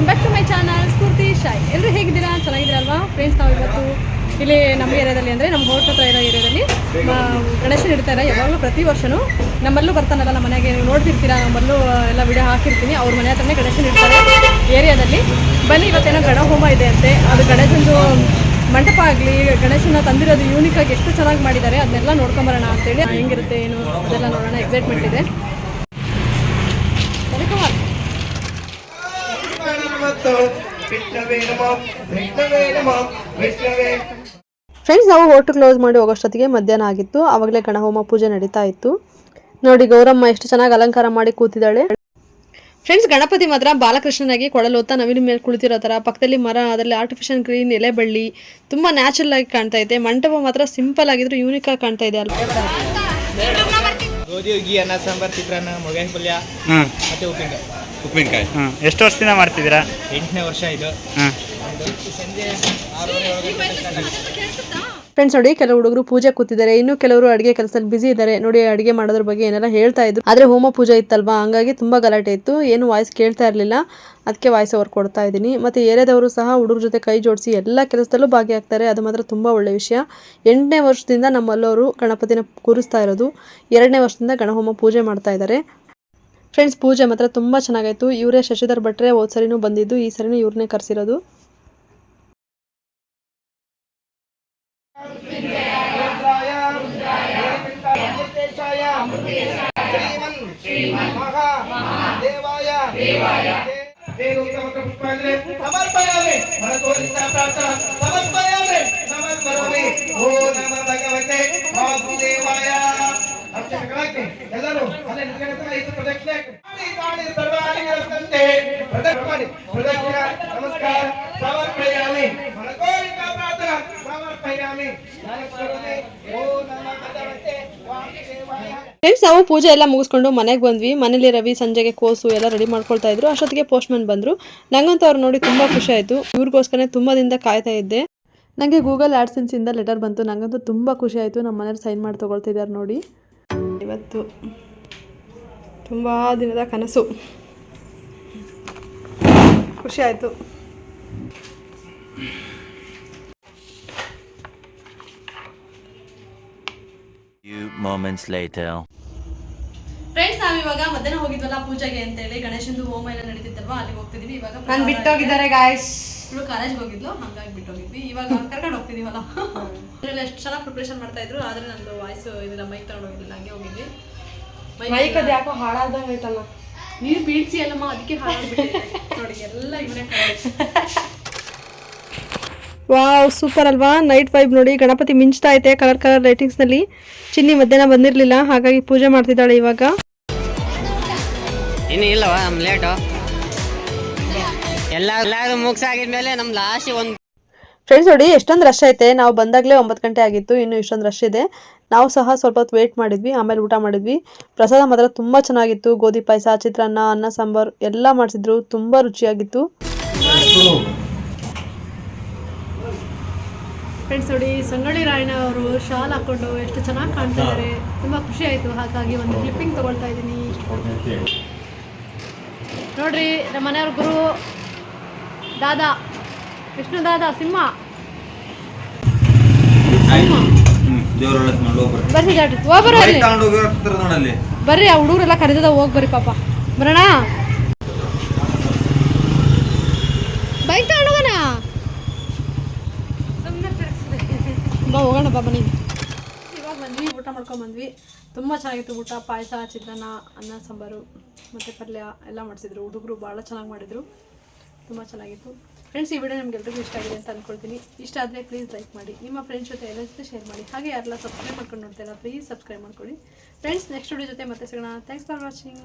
Welcome back to my channel Spoorthi Shayi ಎಲ್ಲರೂ ಹೇಗಿದ್ದೀರಾ? ಚೆನ್ನಾಗಿದ್ದೀರಲ್ವಾ? Friends ನಾವು ಇವತ್ತು ಇಲ್ಲಿ ನಮ್ಮ ಏರಿಯಾದಲ್ಲಿ ಅಂದರೆ ನಮ್ಮ ಹೋಟ್ ಹತ್ರ ಇರೋ ಏರಿಯಾದಲ್ಲಿ ಗಣೇಶನ ಇಡ್ತಾರೆ ಯಾವಾಗಲೂ ಪ್ರತಿ ವರ್ಷವೂ ನಮ್ಮಲ್ಲೂ ಬರ್ತಾನಲ್ಲ ನಮ್ಮ ಮನೆಗೆ. ನೀವು ನೋಡ್ತಿರ್ತೀರಾ, ನಮ್ಮಲ್ಲೂ ಎಲ್ಲ ವಿಡಿಯೋ ಹಾಕಿರ್ತೀನಿ. ಅವ್ರ ಮನೆ ಹತ್ರನೇ ಗಣೇಶನ ಇಡ್ತಾರೆ ಏರಿಯಾದಲ್ಲಿ. ಬನ್ನಿ, ಇವತ್ತೇನೋ ಗಣ ಹೋಮ ಇದೆ ಅಂತೆ. ಅದು ಗಣೇಶನದು ಮಂಟಪ ಆಗಲಿ, ಗಣೇಶನ ತಂದಿರೋದು ಯೂನಿಕ್ ಆಗಿ ಎಷ್ಟು ಚೆನ್ನಾಗಿ ಮಾಡಿದ್ದಾರೆ, ಅದನ್ನೆಲ್ಲ ನೋಡ್ಕೊಂಬರೋಣ ಅಂತೇಳಿ. ಹೆಂಗಿರುತ್ತೆ, ಏನು, ಅದೆಲ್ಲ ನೋಡೋಣ. ಎಕ್ಸೈಟ್ಮೆಂಟ್ ಇದೆ. ಫ್ರೆಂಡ್ಸ್ ನಾವು ಹೋಟೆಲ್ ಕ್ಲೋಸ್ ಮಾಡಿ ಹೋಗೋಷ್ಟೊತ್ತಿಗೆ ಮಧ್ಯಾಹ್ನ ಆಗಿತ್ತು. ಆವಾಗಲೇ ಗಣಹೋಮ ಪೂಜೆ ನಡೀತಾ ಇತ್ತು. ನೋಡಿ ಗೌರಮ್ಮ ಎಷ್ಟು ಚೆನ್ನಾಗಿ ಅಲಂಕಾರ ಮಾಡಿ ಕೂತಿದ್ದಾಳೆ. ಫ್ರೆಂಡ್ಸ್ ಗಣಪತಿ ಮಾತ್ರ ಬಾಲಕೃಷ್ಣನಾಗಿ ಕೊಡಲೋತ ನವಿಲು ಮೇಲೆ ಕುಳಿತಿರೋ ಥರ ಪಕ್ಕದಲ್ಲಿ ಮರ ಅದರಲ್ಲಿ ಆರ್ಟಿಫಿಷಿಯಲ್ ಗ್ರೀನ್ ಎಲೆ ಬಳ್ಳಿ ತುಂಬ ನ್ಯಾಚುರಲ್ ಆಗಿ ಕಾಣ್ತಾ ಇದೆ. ಮಂಟಪ ಮಾತ್ರ ಸಿಂಪಲ್ ಆಗಿದ್ರು ಯೂನಿಕ್ ಆಗಿ ಕಾಣ್ತಾ ಇದೆ ಅಲ್ಲ ಗೋಧಿ ಹುಗ್ಗಿ ಅನ್ನ ಸಾಂಬಾರ್ ಚಿತ್ರಾನ್ನ ಮೊಗೇನ್ ಪಲ್ಯ ಮತ್ತೆ ಉಪ್ಪಿನಕಾಯಿ. ಉಪ್ಪಿನಕಾಯಿ. ಹಾಂ ಎಷ್ಟು ವರ್ಷದಿಂದ ಮಾಡ್ತಿದ್ದೀರಾ? ಎಂಟನೇ ವರ್ಷ ಇದು. ಹಾಂ ಸಂಜೆ. ಫ್ರೆಂಡ್ಸ್ ನೋಡಿ ಕೆಲವು ಹುಡುಗರು ಪೂಜೆ ಕೂತಿದ್ದಾರೆ. ಇನ್ನು ಕೆಲವರು ಅಡಿಗೆ ಕೆಲಸದಲ್ಲಿ ಬಿಸಿ ಇದ್ದಾರೆ. ನೋಡಿ ಅಡಿಗೆ ಮಾಡೋದ್ರ ಬಗ್ಗೆ ಏನೆಲ್ಲ ಹೇಳ್ತಾ ಇದ್ರು. ಆದ್ರೆ ಹೋಮ ಪೂಜೆ ಇತ್ತಲ್ವಾ? ಹಂಗಾಗಿ ತುಂಬಾ ಗಲಾಟೆ ಇತ್ತು. ಏನು ವಾಯ್ಸ್ ಕೇಳ್ತಾ ಇರಲಿಲ್ಲ. ಅದಕ್ಕೆ ವಾಯ್ಸ್ ಓವರ್ ಕೊಡ್ತಾ ಇದ್ದೀನಿ. ಮತ್ತೆ ಏರಿಯಾದವರು ಸಹ ಹುಡುಗರ ಜೊತೆ ಕೈ ಜೋಡಿಸಿ ಎಲ್ಲ ಕೆಲಸದಲ್ಲೂ ಭಾಗಿಯಾಗ್ತಾರೆ. ಅದು ಮಾತ್ರ ತುಂಬಾ ಒಳ್ಳೆ ವಿಷಯ. ಎಂಟನೇ ವರ್ಷದಿಂದ ನಮ್ಮಲ್ಲವರು ಗಣಪತಿನ ಕೂರಿಸ್ತಾ ಇರೋದು. ಎರಡನೇ ವರ್ಷದಿಂದ ಗಣಹೋಮ ಪೂಜೆ ಮಾಡ್ತಾ ಇದ್ದಾರೆ. ಫ್ರೆಂಡ್ಸ್ ಪೂಜೆ ಮಾತ್ರ ತುಂಬ ಚೆನ್ನಾಗಾಯ್ತು ಇವರೇ ಶಶಿಧರ್ ಭಟ್ರೆ ಹೋದ್ ಸರಿನೂ ಬಂದಿದ್ದು ಈ ಸರಿನೂ ಇವ್ರನ್ನೇ ಕರೆಸಿರೋದು ರುದ್ರಾಯ ಶ್ರೀಮನ್ ಶ್ರೀಮನ್ ಮಹಾ ದೇವಾಯ ದೇವಾಯ ಪುಷ್ಪಾಂಜಲಿ ಸಮರ್ಪಯಾಮಿ ಮನತೋರಿತ ಪ್ರಾರ್ಥನಾ ಸಮರ್ಪಯಾಮಿ ಸಮರ್ಪಯಾಮಿ ಓ ನಮ ಭಗವತೆ ವಾಸುದೇವಾಯ ಅರ್ಚಕರಾಗಿ ಎಲ್ಲರೂ ನಮಸ್ಕಾರ. ಸಮರ್ಪಯಾಮಿ ಮನತೋರಿತ ಪ್ರಾರ್ಥನಾ ಸಮರ್ಪಯಾಮಿ ನಮಸ್ಕಾರನೆ ಓ ನಮ ಭಗವತೆ ವಾಸುದೇವಾಯ. ಫ್ರೆಂಡ್ಸ್ ನಾವು ಪೂಜೆ ಎಲ್ಲ ಮುಗಿಸ್ಕೊಂಡು ಮನೆಗೆ ಬಂದ್ವಿ. ಮನೇಲಿ ರವಿ ಸಂಜೆಗೆ ಕೋಸು ಎಲ್ಲ ರೆಡಿ ಮಾಡ್ಕೊಳ್ತಾ ಇದ್ರು. ಅಷ್ಟೊತ್ತಿಗೆ ಪೋಸ್ಟ್ಮನ್ ಬಂದ್ರು. ನಂಗಂತೂ ಅವ್ರು ನೋಡಿ ತುಂಬಾ ಖುಷಿ ಆಯಿತು. ಇವ್ರಿಗೋಸ್ಕರ ತುಂಬಾ ದಿನದ ಕಾಯ್ತಾ ಇದ್ದೆ. ನನಗೆ ಗೂಗಲ್ ಆಡ್ಸೆನ್ಸ್ ಇಂದ ಲೆಟರ್ ಬಂತು. ನಂಗಂತೂ ತುಂಬಾ ಖುಷಿ ಆಯಿತು. ನಮ್ಮ ಮನೇಲಿ ಸೈನ್ ಮಾಡಿ ತಗೊಳ್ತಿದ್ದಾರೆ ನೋಡಿ. ಇವತ್ತು ತುಂಬಾ ದಿನದ ಕನಸು. ಖುಷಿ ಆಯ್ತು. Few moments ಫ್ರೆಂಡ್ಸ್ ನಾವ್ ಇವಾಗ ಮಧ್ಯಾಹ್ನ ಹೋಗಿದ್ವಲ್ಲ ಪೂಜೆಗೆ ಅಂತ ಹೇಳಿ ಗಣೇಶಂದು ಹೋಮ ಎಲ್ಲ ನಡೀತಿತ್ತಲ್ವಾ? ಅಲ್ಲಿಗೆ ಹೋಗ್ತಿದೀವಿ. ಇವಾಗ ನಾನು ಬಿಟ್ಟೋಗಿದ್ದಾರೆ ಗಾಯ್ಸ್ ಇವಳು ಕಾಲೇಜ್ ಹೋಗಿದ್ಲು ಹಂಗಾಗಿ ಬಿಟ್ಟೋಗಿದ್ವಿ. ಇವಾಗ ಕರ್ಕೊಂಡು ಹೋಗ್ತಿದೀವಲ್ಲ. ಇದ್ರಲ್ಲಿ ಎಷ್ಟು ಚೆನ್ನಾಗಿ ಪ್ರಿಪ್ರೇಷನ್ ಮಾಡ್ತಾ ಇದ್ರು ಆದ್ರೆ ನಂದು ವಾಯ್ಸ್ ಇದೆಲ್ಲ ಮೈಕ್ ತಗೊಂಡು ಹೋಗಿಲ್ಲ ಹಂಗೆ ಹೋಗಿದ್ವಿ. ಮೈಕ್ ಅದು ಯಾಕೋ ಹಾಳಾದಂಗೆ ಐತಲ್ಲ ನೀರು ಬೀಳ್ಸಿ ಅಲ್ಲಮ್ಮ ಅದಕ್ಕೆ ಹಾಳಾಗ್ಬಿಟ್ಟಿದೆ. ನೋಡಿ ಎಲ್ಲ ಇವನೇ ವಾವ್ ಸೂಪರ್ ಅಲ್ವಾ? ನೈಟ್ ವೈಬ್ ನೋಡಿ. ಗಣಪತಿ ಮಿಂಚ್ತಾ ಐತೆ ಕಲರ್ ಕಲರ್ ಲೈಟಿಂಗ್ಸ್ನಲ್ಲಿ. ಚಿನ್ನಿ ಮಧ್ಯಾಹ್ನ ಬಂದಿರಲಿಲ್ಲ ಹಾಗಾಗಿ ಪೂಜೆ ಮಾಡ್ತಿದ್ದಾಳೆ ಇವಾಗ. ಇನ್ನು ಇಲ್ಲವಾ? ನಮ್ ಲೇಟು ಎಲ್ಲ ಎಲ್ಲಾರು ಮುಗಿಸಾಗಿದ್ಮೇಲೆ ನಮ್ ಲಾಸ್ಟ್ ಒಂದು ಫ್ರೆಂಡ್ಸ್ ನೋಡಿ ಎಷ್ಟೊಂದು ರಶ್ ಐತೆ. ನಾವು ಬಂದಾಗಲೇ ಒಂಬತ್ತು ಗಂಟೆ ಆಗಿತ್ತು ಇನ್ನು ಇಷ್ಟೊಂದು ರಶ್ ಇದೆ. ನಾವು ಸಹ ಸ್ವಲ್ಪ ಹೊತ್ತು ವೇಟ್ ಮಾಡಿದ್ವಿ ಆಮೇಲೆ ಊಟ ಮಾಡಿದ್ವಿ. ಪ್ರಸಾದ ಮಾತ್ರ ತುಂಬ ಚೆನ್ನಾಗಿತ್ತು. ಗೋಧಿ ಪಾಯಸ ಚಿತ್ರಾನ್ನ ಅನ್ನ ಸಾಂಬಾರ್ ಎಲ್ಲ ಮಾಡಿಸಿದ್ರು. ತುಂಬ ರುಚಿಯಾಗಿತ್ತು. ಫ್ರೆಂಡ್ಸ್ ನೋಡಿ ಸಂಗೊಳ್ಳಿ ರಾಯಣ್ಣ ಅವರು ಶಾಲ್ ಹಾಕೊಂಡು ಎಷ್ಟು ಚೆನ್ನಾಗಿ ಕಾಣ್ತಾ ಇದ್ದಾರೆ ತುಂಬ ಖುಷಿ ಆಯಿತು. ಹಾಗಾಗಿ ಒಂದು ಕ್ಲಿಪ್ಪಿಂಗ್ ತೊಗೊಳ್ತಾ ಇದ್ದೀನಿ. ನೋಡ್ರಿ ನಮ್ಮ ಮನೆಯವ್ರ ಗುರು ದಾದಾ. ವಿಷ್ಣು ದಾದಾ ಸಿಂಹ. ಬರ್ರಿ ಬರ್ರಿ ಆ ಹುಡುಗರೆಲ್ಲ ಕರೆದಿದ ಹೋಗ್ ಬರ್ರಿ ಪಾಪ. ಬರೋಣ? ಬೈಕ್ ತಗೊಂಡು ಹೋಗೋಣ? ಬಾ ಹೋಗೋಣ ಬಾ ಬನ್ನಿ. ಇವಾಗ ಬಂದ್ವಿ ಊಟ ಮಾಡ್ಕೊಂಡ್ ಬಂದ್ವಿ. ತುಂಬ ಚೆನ್ನಾಗಿತ್ತು ಊಟ ಪಾಯಸ ಚಿತ್ರಾನ್ನ ಅನ್ನ ಸಾಂಬಾರು ಮತ್ತು ಪಲ್ಯ ಎಲ್ಲ ಮಾಡಿಸಿದ್ರು. ಹುಡುಗರು ಭಾಳ ಚೆನ್ನಾಗಿ ಮಾಡಿದ್ರು. ತುಂಬ ಚೆನ್ನಾಗಿತ್ತು. ಫ್ರೆಂಡ್ಸ್ ಈ ವಿಡಿಯೋ ನಿಮ್ಗೆಲ್ರಿಗೂ ಇಷ್ಟ ಆಗಿದೆ ಅಂತ ಅಂದ್ಕೊಳ್ತೀನಿ ಇಷ್ಟ ಆದರೆ ಪ್ಲೀಸ್ ಲೈಕ್ ಮಾಡಿ, ನಿಮ್ಮ ಫ್ರೆಂಡ್ಸ್ ಜೊತೆ ಎಲ್ಲ ಜೊತೆ ಶೇರ್ ಮಾಡಿ, ಹಾಗೆ ಯಾರೆಲ್ಲ ಸಬ್ಸ್ಕ್ರೈಬ್ ಮಾಡ್ಕೊಂಡು ನೋಡ್ತಾ ಇಲ್ಲ ಪ್ಲೀಸ್ ಸಬ್ಸ್ಕ್ರೈಬ್ ಮಾಡ್ಕೊಳ್ಳಿ. ಫ್ರೆಂಡ್ಸ್ ನೆಕ್ಸ್ಟ್ ವಿಡಿಯೋ ಜೊತೆ ಮತ್ತೆ ಸಿಗೋಣ. Thanks for watching